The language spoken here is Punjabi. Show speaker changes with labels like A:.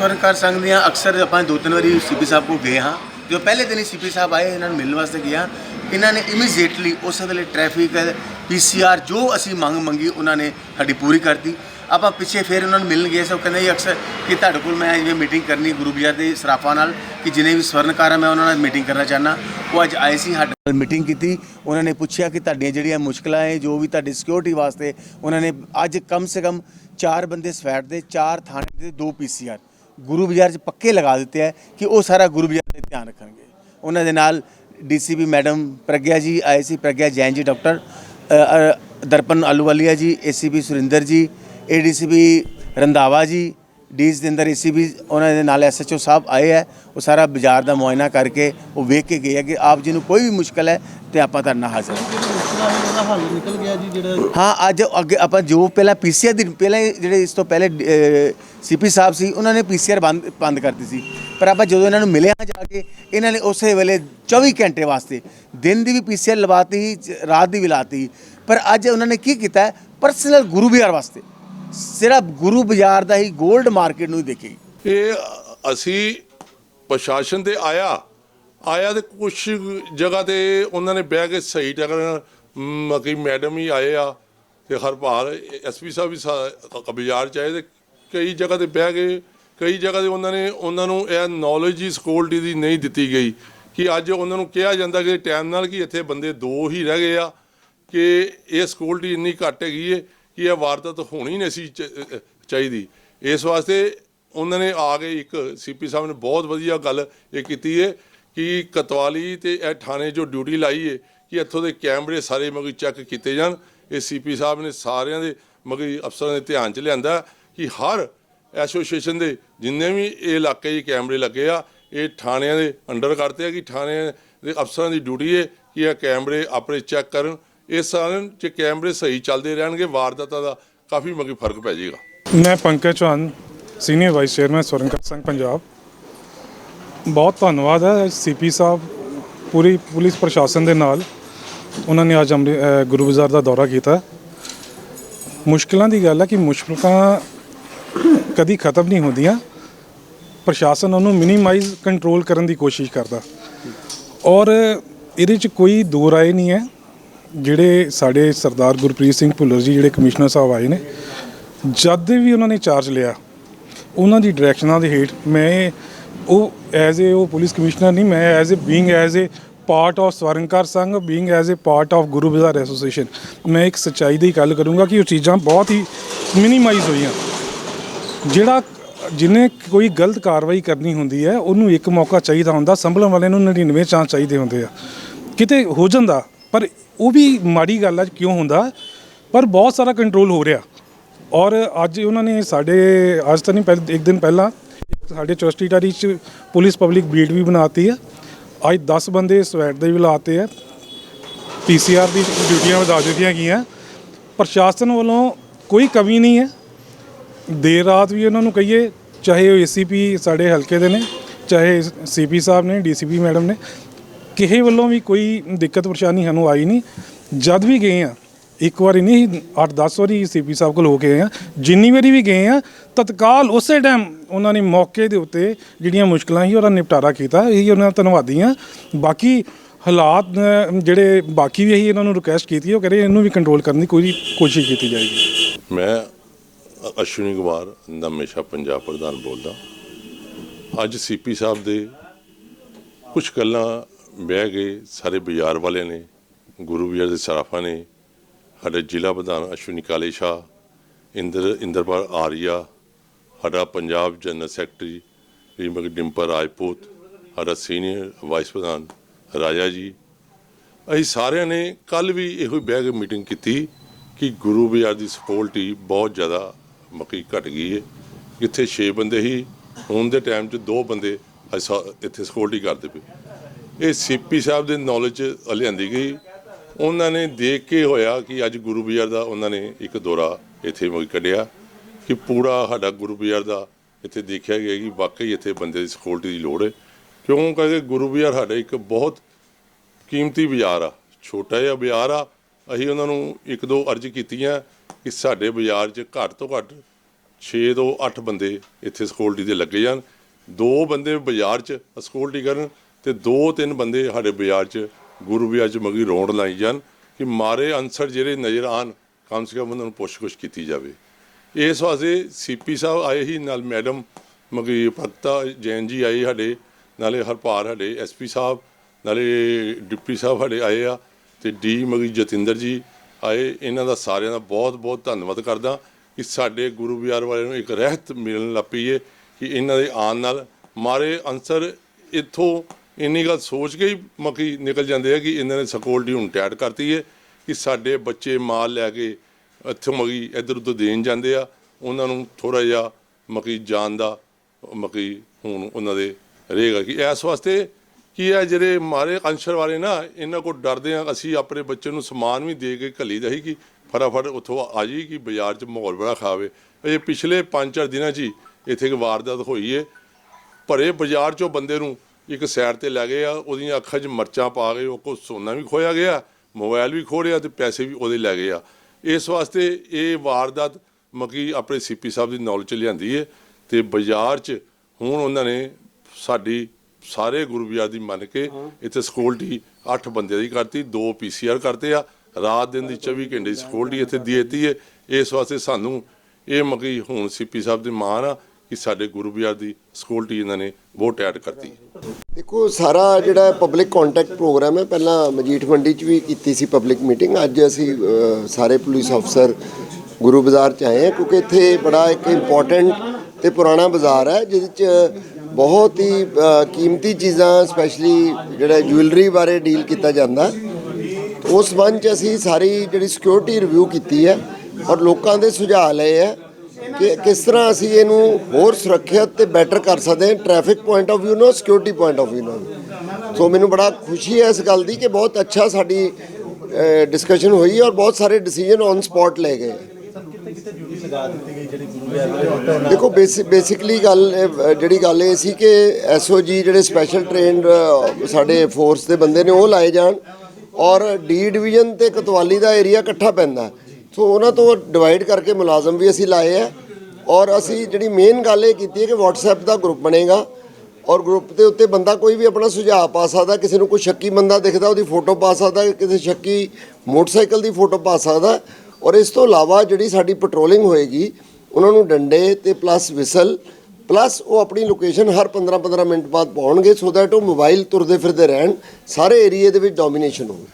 A: ਸਵਰਨ ਕਰ ਸਕਦੇ ਹਾਂ। ਅਕਸਰ ਆਪਾਂ ਦੋ ਤਿੰਨ ਵਾਰੀ ਸੀਪੀ ਸਾਹਿਬ ਕੋਲ ਗਏ ਹਾਂ। ਜੋ ਪਹਿਲੇ ਦਿਨ ਹੀ ਸੀਪੀ ਸਾਹਿਬ ਆਏ, ਇਹਨਾਂ ਨੂੰ ਮਿਲਣ ਵਾਸਤੇ ਗਿਆ। ਇਹਨਾਂ ਨੇ ਇਮੀਡੀਏਟਲੀ ਉਸ ਵੇਲੇ ਟ੍ਰੈਫਿਕ ਪੀਸੀਆਰ ਜੋ ਅਸੀਂ ਮੰਗ ਮੰਗੀ, ਉਹਨਾਂ ਨੇ ਸਾਡੀ ਪੂਰੀ ਕਰਤੀ। ਆਪਾਂ ਪਿੱਛੇ ਫਿਰ ਉਹਨਾਂ ਨੂੰ ਮਿਲਣ ਗਏ ਸੋ। ਕਹਿੰਦੇ ਜੀ ਅਕਸਰ ਕਿ ਤੁਹਾਡੇ ਕੋਲ ਮੈਂ ਜਿਵੇਂ ਮੀਟਿੰਗ ਕਰਨੀ ਗੁਰੂ ਬਾਜ਼ਾਰ ਦੇ ਸਰਾਫਾਂ ਨਾਲ ਕਿ ਜਿਨੇ ਵੀ ਸਵਰਨਕਾਰ ਆ, ਮੈਂ ਉਹਨਾਂ ਨਾਲ ਮੀਟਿੰਗ ਕਰਨਾ ਚਾਹਨਾ ਉਹ ਅੱਜ ਆਏ ਸੀ, ਸਾਡੇ ਨਾਲ ਮੀਟਿੰਗ ਕੀਤੀ। ਉਹਨਾਂ ਨੇ ਪੁੱਛਿਆ ਕਿ ਤੁਹਾਡੀਆਂ ਜਿਹੜੀਆਂ ਮੁਸ਼ਕਲਾਂ ਹੈ, ਜੋ ਵੀ ਤੁਹਾਡੀ ਸਿਕਿਉਰਿਟੀ ਵਾਸਤੇ, ਉਹਨਾਂ ਨੇ ਅੱਜ ਕਮ ਸੇ ਕਮ ਚਾਰ ਬੰਦੇ ਸਵੈਟ ਦੇ, ਚਾਰ ਥਾਣੇ ਦੇ ਦੋ ਪੀਸੀਆਰ ਗੁਰੂ ਬਾਜ਼ਾਰ 'ਚ ਪੱਕੇ ਲਗਾ ਦਿੱਤੇ ਹੈ ਕਿ ਉਹ ਸਾਰਾ ਗੁਰੂ ਬਾਜ਼ਾਰ 'ਤੇ ਧਿਆਨ ਰੱਖਣਗੇ। ਉਹਨਾਂ ਦੇ ਨਾਲ ਡੀਸੀਪੀ ਮੈਡਮ ਪ੍ਰਗਿਆ ਜੀ ਆਏ ਸੀ ਪ੍ਰਗਿਆ ਜੈਨ ਜੀ ਡਾਕਟਰ ਅ, ਅ, ਦਰਪਨ ਆਲੂਵਾਲੀਆ ਜੀ ਏਸੀਪੀ ਸੁਰਿੰਦਰ ਜੀ ADCP Randhawa ji D Jatinder ACP ਉਹਨਾਂ ਦੇ ਨਾਲ ਐਸਐਚਓ ਸਾਹਿਬ ਆਏ ਹੈ। ਉਹ ਸਾਰਾ ਬਾਜ਼ਾਰ ਦਾ ਮੁਆਇਨਾ ਕਰਕੇ ਉਹ ਵੇਖ ਕੇ ਗਏ ਹੈ ਕਿ ਆਪ ਜੀ ਨੂੰ ਕੋਈ ਵੀ ਮੁਸ਼ਕਲ ਹੈ ਤੇ ਆਪਾਂ ਤੁਹਾਡੇ ਨਾਲ ਹਾਜ਼ਰ ਹਾਂ।
B: ਉਹਦਾ ਹੱਲ ਨਿਕਲ ਗਿਆ ਜੀ ਜਿਹੜਾ
A: ਹਾਂ, ਅੱਜ ਅੱਗੇ ਆਪਾਂ ਜੋ ਪਹਿਲਾਂ ਪੀਸੀਆਰ ਦੀ ਪਹਿਲਾਂ ਜਿਹੜੇ ਇਸ ਤੋਂ ਪਹਿਲੇ ਸੀਪੀ ਸਾਹਿਬ ਸੀ, ਉਹਨਾਂ ਨੇ ਪੀਸੀਆਰ ਬੰਦ ਬੰਦ ਕਰਤੀ ਸੀ। ਪਰ ਆਪਾਂ ਜਦੋਂ ਇਹਨਾਂ ਨੂੰ ਮਿਲੇ ਹਾਂ ਜਾ ਕੇ, ਇਹਨਾਂ ਨੇ ਉਸੇ ਵੇਲੇ 24 ਘੰਟੇ ਵਾਸਤੇ ਦਿਨ ਦੀ ਵੀ ਪੀਸੀਆਰ ਲਵਾਤੀ ਚ- ਰਾਤ ਦੀ ਵੀ ਲਾਤੀ। ਪਰ ਅੱਜ ਉਹਨਾਂ ਨੇ ਕੀ ਕੀਤਾ ਪਰਸਨਲ ਗੁਰੂ ਬਾਜ਼ਾਰ ਵਾਸਤੇ ਸਿਰਫ ਗੁਰੂ ਬਾਜ਼ਾਰ ਦਾ ਹੀ 골ਡ ਮਾਰਕੀਟ ਨੂੰ ਹੀ ਦੇਖੇਗੀ
C: ਇਹ ਅਸੀਂ ਪ੍ਰਸ਼ਾਸਨ ਤੇ ਆਇਆ। ਆਇਆ ਤੇ ਕੁਝ ਜਗ੍ਹਾ ਤੇ ਉਹਨਾਂ ਨੇ ਬਹਿ ਕੇ ਸਹੀ ਟਕਰ ਮਕੀ ਮੈਡਮ ਹੀ ਆਏ ਆ ਤੇ ਹਰਪਾਲ ਐਸਪੀ ਸਾਹਿਬ ਵੀ ਬਾਜ਼ਾਰ ਚ ਆਏ ਤੇ ਕਈ ਜਗ੍ਹਾ ਤੇ ਬਹਿ ਕੇ, ਕਈ ਜਗ੍ਹਾ ਤੇ ਉਹਨਾਂ ਨੇ, ਉਹਨਾਂ ਨੂੰ ਇਹ ਨੌਲੇਜ ਹੀ ਸਕਿਉਰਟੀ ਦੀ ਨਹੀਂ ਦਿੱਤੀ ਗਈ ਕਿ ਅੱਜ ਉਹਨਾਂ ਨੂੰ ਕਿਹਾ ਜਾਂਦਾ ਕਿ ਟਾਈਮ ਨਾਲ ਕਿ ਇੱਥੇ ਬੰਦੇ ਦੋ ਹੀ ਰਹਿ ਗਏ ਆ ਕਿ ਇਹ ਸਕਿਉਰਟੀ ਇੰਨੀ ਘੱਟ ਹੈਗੀ ਹੈ ਕਿ ਇਹ ਵਾਰਦਾਤ ਹੋਣੀ ਨਹੀਂ ਸੀ ਚਾਹੀਦੀ। ਇਸ ਵਾਸਤੇ ਉਹਨਾਂ ਨੇ ਆ ਕੇ ਇੱਕ ਸੀਪੀ ਸਾਹਿਬ ਨੇ ਬਹੁਤ ਵਧੀਆ ਗੱਲ ਇਹ ਕੀਤੀ ਹੈ ਕਿ ਕਤਵਾਲੀ ਤੇ ਇਹ ਥਾਣੇ ਜੋ ਡਿਊਟੀ ਲਾਈ ਹੈ ਕਿ ਇੱਥੋਂ ਦੇ ਕੈਮਰੇ ਸਾਰੇ ਮਗੀ ਚੈੱਕ ਕੀਤੇ ਜਾਣ। ਇਹ ਸੀਪੀ ਸਾਹਿਬ ਨੇ ਸਾਰਿਆਂ ਦੇ ਮਗੀ ਅਫਸਰਾਂ ਦੇ ਧਿਆਨ ਚ ਲਿਆਂਦਾ ਕਿ ਹਰ ਐਸੋਸੀਏਸ਼ਨ ਦੇ ਜਿੰਨੇ ਵੀ ਇਹ ਇਲਾਕੇ 'ਚ ਕੈਮਰੇ ਲੱਗੇ ਆ, ਇਹ ਥਾਣਿਆਂ ਦੇ ਅੰਡਰ ਕਰਤੇ ਆ ਕਿ ਥਾਣਿਆਂ ਦੇ ਅਫਸਰਾਂ ਦੀ ਡਿਊਟੀ ਹੈ ਕਿ ਇਹ ਕੈਮਰੇ ਆਪਣੇ ਚੈੱਕ ਕਰਨ। ਇਸ ਸਾਲ ਚ ਕੈਮਰੇ ਸਹੀ ਚੱਲਦੇ ਰਹਿਣਗੇ, ਵਾਰਦਾਤਾਂ ਦਾ ਕਾਫੀ ਮਗੀ ਫ਼ਰਕ ਪੈ ਜਾਏਗਾ।
D: ਮੈਂ Pankaj Chauhan, senior vice chairman Swarnkar Sangh Punjab. ਬਹੁਤ ਧੰਨਵਾਦ ਹੈ ਸੀਪੀ ਸਾਹਿਬ, ਪੂਰੀ ਪੁਲਿਸ ਪ੍ਰਸ਼ਾਸਨ ਦੇ ਨਾਲ। ਉਹਨਾਂ ਨੇ ਅੱਜ ਅੰਮ੍ਰਿ- ਅਹ, ਗੁਰੂ ਬਾਜ਼ਾਰ ਦਾ ਦੌਰਾ ਕੀਤਾ। ਮੁਸ਼ਕਲਾਂ ਦੀ ਗੱਲ ਹੈ ਕਿ ਮੁਸ਼ਕਲਾਂ ਕਦੀ ਖਤਮ ਨਹੀਂ ਹੁੰਦੀਆਂ। ਪ੍ਰਸ਼ਾਸਨ ਉਹਨੂੰ ਮਿਨੀਮਾਈਜ਼ ਕੰਟਰੋਲ ਕਰਨ ਦੀ ਕੋਸ਼ਿਸ਼ ਕਰਦਾ। ਔਰ ਇਹਦੇ 'ਚ ਕੋਈ ਦੋ ਰਾਏ ਨਹੀਂ ਹੈ। ਜਿਹੜੇ ਸਾਡੇ ਸਰਦਾਰ ਗੁਰਪ੍ਰੀਤ ਸਿੰਘ ਭੁੱਲਰ ਜੀ ਜਿਹੜੇ ਕਮਿਸ਼ਨਰ ਸਾਹਿਬ ਆਏ ਨੇ, ਜਦ ਦੇ ਵੀ ਉਹਨਾਂ ਨੇ ਚਾਰਜ ਲਿਆ, ਉਹਨਾਂ ਦੀ ਡਾਇਰੈਕਸ਼ਨਾਂ ਦੇ ਹੇਠ ਮੈਂ ਉਹ ਐਜ਼ ਏ ਉਹ ਪੁਲਿਸ ਕਮਿਸ਼ਨਰ ਨਹੀਂ, ਮੈਂ as a being as a part of Swarnkar Sangh being as a part of Guru Bazaar association ਮੈਂ ਇੱਕ ਸੱਚਾਈ ਦੀ ਗੱਲ ਕਰੂੰਗਾ ਕਿ ਉਹ ਚੀਜ਼ਾਂ ਬਹੁਤ ਹੀ ਮਿਨੀਮਾਈਜ਼ ਹੋਈਆਂ। ਜਿਹੜਾ ਜਿਹਨੇ ਕੋਈ ਗਲਤ ਕਾਰਵਾਈ ਕਰਨੀ ਹੁੰਦੀ ਹੈ, ਉਹਨੂੰ ਇੱਕ ਮੌਕਾ ਚਾਹੀਦਾ ਹੁੰਦਾ, ਸੰਭਲਣ ਵਾਲੇ ਨੂੰ 99 ਚਾਂਸ ਚਾਹੀਦੇ ਹੁੰਦੇ ਆ। ਕਿਤੇ ਹੋ ਜਾਂਦਾ ਪਰ ਉਹ ਵੀ ਮਾੜੀ ਗੱਲ ਆ ਕਿਉਂ ਹੁੰਦਾ? ਪਰ ਬਹੁਤ ਸਾਰਾ ਕੰਟਰੋਲ ਹੋ ਰਿਹਾ। ਔਰ ਅੱਜ ਉਹਨਾਂ ਨੇ ਸਾਡੇ, ਅੱਜ ਤਾਂ ਨਹੀਂ, ਪਹਿਲੇ, ਇੱਕ ਦਿਨ ਪਹਿਲਾਂ ਸਾਡੇ ਚੌਸਟੀ ਚ ਪੁਲਿਸ ਪਬਲਿਕ ਬੀਟ ਵੀ ਬਣਾਤੀ ਹੈ ਅੱਜ 10 ਬੰਦੇ ਸਵੈਟ ਦੇ ਵੀ ਲਾਤੇ ਆ। ਪੀਸੀਆਰ ਦੀ ਡਿਊਟੀਆਂ ਵਧਾ ਦਿੱਤੀਆਂ ਗਈਆਂ। ਪ੍ਰਸ਼ਾਸਨ ਵੱਲੋਂ ਕੋਈ ਕਮੀ ਨਹੀਂ ਹੈ। ਦੇਰ ਰਾਤ ਵੀ ਉਹਨਾਂ ਨੂੰ ਕਹੀਏ, ਚਾਹੇ ਉਹ ਏਸੀਪੀ ਸਾਡੇ ਹਲਕੇ ਦੇ ਨੇ, ਚਾਹੇ ਸੀਪੀ ਸਾਹਿਬ ਨੇ ਡੀਸੀਪੀ ਮੈਡਮ ਨੇ ਕਿਸੇ ਵੱਲੋਂ ਵੀ ਕੋਈ ਦਿੱਕਤ ਪਰੇਸ਼ਾਨੀ ਸਾਨੂੰ ਆਈ ਨਹੀਂ। ਜਦ ਵੀ ਗਏ ਆ ਇੱਕ ਵਾਰੀ ਨਹੀਂ 8-10 ਵਾਰੀ ਸੀਪੀ ਸਾਹਿਬ ਕੋਲ ਹੋ ਕੇ ਆਏ ਆ ਜਿੰਨੀ ਵਾਰੀ ਵੀ ਗਏ ਆ ਤਤਕਾਲ ਉਸੇ ਟਾਈਮ ਉਹਨਾਂ ਨੇ ਮੌਕੇ ਦੇ ਉੱਤੇ ਜਿਹੜੀਆਂ ਮੁਸ਼ਕਲਾਂ ਸੀ, ਉਹਦਾ ਨਿਪਟਾਰਾ ਕੀਤਾ। ਇਹ ਉਹਨਾਂ ਦਾ ਧੰਨਵਾਦੀ ਆ ਬਾਕੀ ਹਾਲਾਤ ਜਿਹੜੇ ਬਾਕੀ ਵੀ ਅਸੀਂ ਇਹਨਾਂ ਨੂੰ ਰਿਕੁਐਸਟ ਕੀਤੀ ਹੈ ਉਹ ਕਰੇ ਇਹਨੂੰ ਵੀ ਕੰਟਰੋਲ ਕਰਨ ਦੀ ਕੋਈ ਕੋਸ਼ਿਸ਼ ਕੀਤੀ ਜਾਏਗੀ।
C: ਮੈਂ ਅਸ਼ਵਨੀ ਕੁਮਾਰ ਨਮੇਸ਼ਾ ਪੰਜਾਬ ਪ੍ਰਧਾਨ ਬੋਲਦਾ। ਅੱਜ ਸੀਪੀ ਸਾਹਿਬ ਦੇ ਕੁਝ ਗੱਲਾਂ ਬਹਿ ਗਏ ਸਾਰੇ ਬਾਜ਼ਾਰ ਵਾਲਿਆਂ ਨੇ, ਗੁਰੂ ਬਾਜ਼ਾਰ ਦੇ ਸਰਾਫਾਂ ਨੇ, ਸਾਡੇ ਜ਼ਿਲ੍ਹਾ ਪ੍ਰਧਾਨ ਅਸ਼ਵਨੀ ਕਾਲੇ ਸ਼ਾਹ, ਇੰਦਰ, ਇੰਦਰਪਾਲ ਆਰੀਆ, ਸਾਡਾ ਪੰਜਾਬ ਜਨਰਲ ਸੈਕਟਰੀ ਰੀਮਕ ਡਿੰਪਰ ਰਾਜਪੂਤ, ਸਾਡਾ ਸੀਨੀਅਰ ਵਾਈਸ ਪ੍ਰਧਾਨ ਰਾਜਾ ਜੀ। ਅਸੀਂ ਸਾਰਿਆਂ ਨੇ ਕੱਲ ਵੀ ਇਹੋ ਹੀ ਬਹਿ ਕੇ ਮੀਟਿੰਗ ਕੀਤੀ ਕਿ ਗੁਰੂ ਬਾਜ਼ਾਰ ਦੀ ਸਕਿਉਰਟੀ ਬਹੁਤ ਜ਼ਿਆਦਾ ਮੱਕੀ ਘਟ ਗਈ ਹੈ ਜਿੱਥੇ 6 ਬੰਦੇ ਹੀ ਹੁਣ ਦੇ ਟਾਈਮ 'ਚ ਦੋ ਬੰਦੇ ਅੱਜ ਸਾ- ਇੱਥੇ ਸਕਿਉਰਟੀ ਕਰਦੇ ਪਏ। ਇਹ ਸੀਪੀ ਸਾਹਿਬ ਦੇ ਨੌਲੇਜ 'ਚ ਲਿਆਂਦੀ ਗਈ। ਉਹਨਾਂ ਨੇ ਦੇਖ ਕੇ ਹੋਇਆ ਕਿ ਅੱਜ ਗੁਰੂ ਬਾਜ਼ਾਰ ਦਾ ਉਹਨਾਂ ਨੇ ਇੱਕ ਦੌਰਾ ਇੱਥੇ ਮਗੀ ਕੱਢਿਆ ਕਿ ਪੂਰਾ ਸਾਡਾ ਗੁਰੂ ਬਾਜ਼ਾਰ ਦਾ ਇੱਥੇ ਦੇਖਿਆ ਗਿਆ ਕਿ ਵਾਕਈ ਇੱਥੇ ਬੰਦੇ ਦੀ ਸਕਿਉਰਟੀ ਦੀ ਲੋੜ ਹੈ। ਕਿਉਂ? ਕਹਿੰਦੇ ਗੁਰੂ ਬਾਜ਼ਾਰ ਸਾਡਾ ਇੱਕ ਬਹੁਤ ਕੀਮਤੀ ਬਾਜ਼ਾਰ ਆ, ਛੋਟਾ ਜਿਹਾ ਬਾਜ਼ਾਰ ਆ। ਅਸੀਂ ਉਹਨਾਂ ਨੂੰ ਇੱਕ ਦੋ ਅਰਜ਼ ਕੀਤੀਆਂ ਕਿ ਸਾਡੇ ਬਾਜ਼ਾਰ 'ਚ ਘੱਟ ਤੋਂ ਘੱਟ 6 ਤੋਂ 8 ਬੰਦੇ ਇੱਥੇ ਸਿਕਿਉਰਿਟੀ ਦੇ ਲੱਗੇ ਜਾਣ। ਦੋ ਬੰਦੇ ਬਾਜ਼ਾਰ 'ਚ ਸਿਕਿਉਰਿਟੀ ਕਰਨ ਤੇ ਦੋ ਤਿੰਨ ਬੰਦੇ ਸਾਡੇ ਬਾਜ਼ਾਰ 'ਚ, ਗੁਰੂ ਬਾਜ਼ਾਰ 'ਚ ਮਗੀ ਰੌਂਡ ਲਾਈ ਜਾਣ ਕਿ ਮਾਰੇ ਅਨਸਰ ਜਿਹੜੇ ਨਜ਼ਰ ਆਣ, ਕਮ ਸੇ ਕਮ ਉਹਨਾਂ ਨੂੰ ਪੁੱਛਗਿੱਛ ਕੀਤੀ ਜਾਵੇ। ਇਸ ਵਾਸਤੇ ਸੀਪੀ ਸਾਹਿਬ ਆਏ ਹੀ ਨਾਲ ਮੈਡਮ ਮਗੀ ਭਗਤਾ ਜੈਨ ਜੀ ਆਏ ਸਾਡੇ, ਨਾਲੇ ਹਰਪਾਲ ਸਾਡੇ ਐਸਪੀ ਸਾਹਿਬ, ਨਾਲੇ ਡਿਪਟੀ ਸਾਹਿਬ ਸਾਡੇ ਆਏ ਆ, ਤੇ ਡੀ ਮਗੀ ਜਤਿੰਦਰ ਜੀ ਆਏ, ਇਹਨਾਂ ਦਾ ਸਾਰਿਆਂ ਦਾ ਬਹੁਤ ਬਹੁਤ ਧੰਨਵਾਦ ਕਰਦਾ ਕਿ ਸਾਡੇ ਗੁਰੂ ਬਿਆਰ ਵਾਲਿਆਂ ਨੂੰ ਇੱਕ ਰਹਿਤ ਮਿਲਣ ਲੱਪੀ ਏ ਕਿ ਇਹਨਾਂ ਦੇ ਆਉਣ ਨਾਲ ਮਾਰੇ ਅਨਸਰ ਇੱਥੋਂ ਇੰਨੀ ਗੱਲ ਸੋਚ ਕੇ ਹੀ ਮਕੀ ਨਿਕਲ ਜਾਂਦੇ ਆ ਕਿ ਇਹਨਾਂ ਨੇ ਸਕੋਲਟੀ ਹੁਣ ਟੈਟ ਕਰਤੀ ਹੈ ਕਿ ਸਾਡੇ ਬੱਚੇ ਮਾਲ ਲੈ ਕੇ ਇੱਥੋਂ ਮਗੀ ਇੱਧਰ ਉੱਧਰ ਦੇਣ ਜਾਂਦੇ ਆ, ਉਹਨਾਂ ਨੂੰ ਥੋੜਾ ਜਿਹਾ ਮਕੀ ਜਾਣ ਦਾ, ਮਕੀ ਹੁਣ ਉਹਨਾਂ ਦੇ ਰਹੇਗਾ। ਕਿ ਇਸ ਵਾਸਤੇ ਕੀ ਹੈ ਜਿਹੜੇ ਮਾਰੇ ਅੰਸ਼ਰ ਵਾਲੇ ਨਾ, ਇਹਨਾਂ ਕੋਲ ਡਰਦੇ ਆ, ਅਸੀਂ ਆਪਣੇ ਬੱਚੇ ਨੂੰ ਸਮਾਨ ਵੀ ਦੇ ਕੇ ਘੱਲੀ ਦਾ ਹੀ ਕਿ ਫਟਾਫਟ ਉੱਥੋਂ ਆ ਜੀ ਕਿ ਬਾਜ਼ਾਰ 'ਚ ਮਾਹੌਲ ਬੜਾ ਖਾਵੇ ਇਹ ਪਿਛਲੇ 5-4 ਦਿਨਾਂ 'ਚ ਹੀ ਇੱਥੇ ਇੱਕ ਵਾਰਦਾਤ ਹੋਈ ਏ। ਭਰੇ ਬਾਜ਼ਾਰ 'ਚੋਂ ਬੰਦੇ ਨੂੰ ਇੱਕ ਸਾਈਡ ਤੇ ਲੈ ਗਏ ਆ ਉਹਦੀਆਂ ਅੱਖਾਂ 'ਚ ਮਰਚਾਂ ਪਾ ਗਏ ਉਹ ਕੋ ਸੋਨਾ ਵੀ ਖੋਇਆ ਗਿਆ ਮੋਬਾਈਲ ਵੀ ਖੋੜਿਆ ਤੇ ਪੈਸੇ ਵੀ ਉਹਦੇ ਲੈ ਗਏ ਆ। ਇਸ ਵਾਸਤੇ ਇਹ ਵਾਰਦਾਤ ਮਕੀ ਆਪਣੇ ਸੀਪੀ ਸਾਹਿਬ ਦੀ ਨੌਲੇਜ 'ਚ ਲਿਆਂਦੀ ਏ ਤੇ ਬਾਜ਼ਾਰ 'ਚ ਹੁਣ ਉਹਨਾਂ ਨੇ ਸਾਡੀ ਸਾਰੇ ਗੁਰੂ ਬਾਜ਼ਾਰ ਦੀ ਮੰਨ ਕੇ ਇੱਥੇ ਸਿਕਿਉਰਿਟੀ 8 ਬੰਦੇ ਦੀ ਕਰਤੀ ਦੋ ਪੀਸੀਆਰ ਕਰਤੇ ਆ ਰਾਤ ਦਿਨ ਦੀ 24 ਘੰਟੇ ਦੀ ਸਿਕਿਉਰਿਟੀ ਇੱਥੇ ਦੇ ਦਿੱਤੀ ਏ। ਇਸ ਵਾਸਤੇ ਸਾਨੂੰ ਇਹ ਮਕੀ ਹੁਣ ਸੀਪੀ ਸਾਹਿਬ ਦੇ ਮਾਣ ਆ ਕਿ ਸਾਡੇ ਗੁਰੂ ਬਾਜ਼ਾਰ ਦੀ ਸਿਕਿਉਰਿਟੀ ਇਹਨਾਂ ਨੇ ਬਹੁਤ ਟਾਈਟ ਕਰਤੀ।
E: ਦੇਖੋ, ਸਾਰਾ ਜਿਹੜਾ ਪਬਲਿਕ ਕੰਟੈਕਟ ਪ੍ਰੋਗਰਾਮ ਹੈ, ਪਹਿਲਾਂ ਮਜੀਠ ਮੰਡੀ 'ਚ ਵੀ ਕੀਤੀ ਸੀ ਪਬਲਿਕ ਮੀਟਿੰਗ ਅੱਜ ਅਸੀਂ ਸਾਰੇ ਪੁਲਿਸ ਅਫਸਰ ਗੁਰੂ ਬਾਜ਼ਾਰ 'ਚ ਆਏ ਹਾਂ, ਕਿਉਂਕਿ ਇੱਥੇ ਬੜਾ ਇੱਕ ਇੰਪੋਰਟੈਂਟ ਤੇ ਪੁਰਾਣਾ ਬਾਜ਼ਾਰ ਹੈ, ਜਿਹਦੇ 'ਚ ਬਹੁਤ ਹੀ ਕੀਮਤੀ ਚੀਜ਼ਾਂ ਸਪੈਸ਼ਲੀ ਜਿਹੜਾ ਜੁਐਲਰੀ ਬਾਰੇ ਡੀਲ ਕੀਤਾ ਜਾਂਦਾ। ਉਸ ਸੰਬੰਧ 'ਚ ਅਸੀਂ ਸਾਰੀ ਜਿਹੜੀ ਸਿਕਿਉਰਿਟੀ ਰਿਵਿਊ ਕੀਤੀ ਹੈ ਔਰ ਲੋਕਾਂ ਦੇ ਸੁਝਾਅ ਲਏ ਹੈ। ਕਿ ਕਿਸ ਤਰ੍ਹਾਂ ਅਸੀਂ ਇਹਨੂੰ ਹੋਰ ਸੁਰੱਖਿਅਤ ਤੇ ਬੈਟਰ ਕਰ ਸਕਦੇ ਹਾਂ ਟ੍ਰੈਫਿਕ ਪੁਆਇੰਟ ਆਫ View ਨਾਲ ਸਿਕਿਉਰਿਟੀ ਪੁਆਇੰਟ ਆਫ View ਨਾਲ ਸੋ ਮੈਨੂੰ ਬੜਾ ਖੁਸ਼ੀ ਹੈ ਇਸ ਗੱਲ ਦੀ ਕਿ ਬਹੁਤ ਅੱਛਾ ਸਾਡੀ ਡਿਸਕਸ਼ਨ ਹੋਈ ਔਰ ਬਹੁਤ ਸਾਰੇ ਡਿਸੀਜਨ ਔਨ ਸਪੌਟ ਲਏ ਗਏ।
B: ਕਿਤੇ ਕਿਤੇ
E: ਦੇਖੋ ਬੇਸਿਕਲੀ ਗੱਲ ਜਿਹੜੀ ਗੱਲ ਇਹ ਸੀ ਕਿ ਐਸਓਜੀ ਜਿਹੜੇ ਸਪੈਸ਼ਲ ਟ੍ਰੇਨਡ ਸਾਡੇ ਫੋਰਸ ਦੇ ਬੰਦੇ ਨੇ, ਉਹ ਲਾਏ ਜਾਣ ਔਰ ਡੀ ਡਿਵੀਜ਼ਨ ਤੇ ਕਤਵਾਲੀ ਦਾ ਏਰੀਆ ਇਕੱਠਾ ਪੈਂਦਾ। ਸੋ ਉਹਨਾਂ ਤੋਂ ਡਿਵਾਈਡ ਕਰਕੇ ਮੁਲਾਜ਼ਮ ਵੀ ਅਸੀਂ ਲਾਏ ਆ। ਔਰ ਅਸੀਂ ਜਿਹੜੀ ਮੇਨ ਗੱਲ ਇਹ ਕੀਤੀ ਹੈ ਕਿ WhatsApp ਦਾ ਗਰੁੱਪ ਬਣੇਗਾ ਔਰ ਗਰੁੱਪ ਦੇ ਉੱਤੇ ਬੰਦਾ ਕੋਈ ਵੀ ਆਪਣਾ ਸੁਝਾਅ ਪਾ ਸਕਦਾ, ਕਿਸੇ ਨੂੰ ਕੋਈ ਸ਼ੱਕੀ ਬੰਦਾ ਦਿਖਦਾ, ਉਹਦੀ ਫੋਟੋ ਪਾ ਸਕਦਾ, ਕਿਸੇ ਸ਼ੱਕੀ ਮੋਟਰਸਾਈਕਲ ਦੀ ਫੋਟੋ ਪਾ ਸਕਦਾ। ਔਰ ਇਸ ਤੋਂ ਇਲਾਵਾ ਜਿਹੜੀ ਸਾਡੀ ਪੈਟਰੋਲਿੰਗ ਹੋਏਗੀ, ਉਹਨਾਂ ਨੂੰ ਡੰਡੇ ਤੇ ਪਲੱਸ ਵਿਸਲ ਪਲੱਸ ਉਹ ਆਪਣੀ ਲੋਕੇਸ਼ਨ ਹਰ 15-15 ਮਿੰਟ ਬਾਅਦ ਪਾਉਣਗੇ ਸੋ ਦੈਟ ਉਹ ਮੋਬਾਈਲ ਤੁਰਦੇ ਫਿਰਦੇ ਰਹਿਣ, ਸਾਰੇ ਏਰੀਏ ਦੇ ਵਿੱਚ ਡੋਮੀਨੇਸ਼ਨ ਹੋਵੇ।